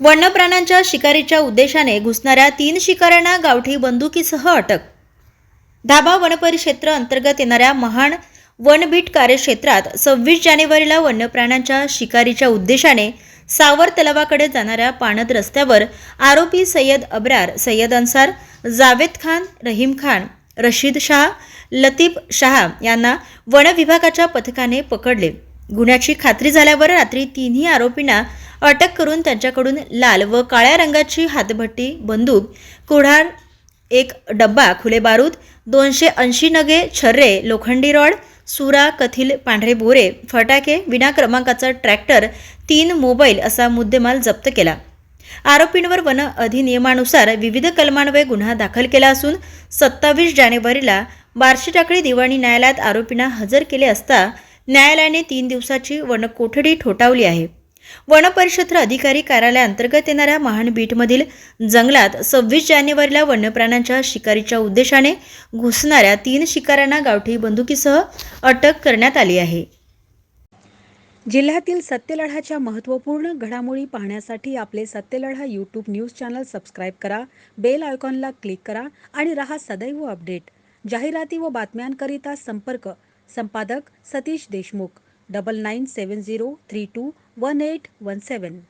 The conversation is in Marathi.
वन्य प्राण्यांच्या शिकारीच्या उद्देशाने घुसणाऱ्या तीन शिकाऱ्यांना गावठी बंदुकीसह अटक. धाबा वनपरिक्षेत्र अंतर्गत येणाऱ्या महान वनबीट कार्यक्षेत्रात सव्वीस जानेवारीला वन्य प्राण्यांच्या शिकारीच्या उद्देशाने सावर तलावाकडे जाणाऱ्या पाणद रस्त्यावर आरोपी सय्यद अब्रार सय्यद अन्सार जावेद खान रहीम खान रशीद शाह लतीफ शाह यांना वन विभागाच्या पथकाने पकडले. गुन्ह्याची खात्री झाल्यावर रात्री तिन्ही आरोपींना अटक करून त्यांच्याकडून लाल व काळ्या रंगाची हातभट्टी बंदूक कुऱ्हाड एक डब्बा खुले बारूद दोनशे ऐंशी नगे छर्रे लोखंडी रॉड सुरा कथिल पांढरे बोरे फटाके विना क्रमांकाचा ट्रॅक्टर तीन मोबाईल असा मुद्देमाल जप्त केला. आरोपींवर वन अधिनियमानुसार विविध कलमान्वये गुन्हा दाखल केला असून सत्तावीस जानेवारीला बार्शी टाकळी दिवाणी न्यायालयात आरोपींना हजर केले असता न्यायालयाने तीन दिवसाची वनकोठडी ठोठावली आहे. वनपरिक्षेत्र अधिकारी कार्यालयाअंतर्गत येणाऱ्या महान बीटमधील जंगलात सव्वीस जानेवारीला वन्यप्राण्यांच्या शिकारीच्या उद्देशाने घुसणाऱ्या तीन शिकाऱ्यांना गावठी बंदुकीसह अटक करण्यात आली आहे. जिल्ह्यातील सत्यलढाच्या महत्त्वपूर्ण घडामोडी पाहण्यासाठी आपले Satyaladha YouTube news channel subscribe करा बेल आयकॉनला क्लिक करा आणि रहा सदैव अपडेट जाहिराती व बातम्यांकरिता संपर्क संपादक सतीश देशमुख. 9970321817.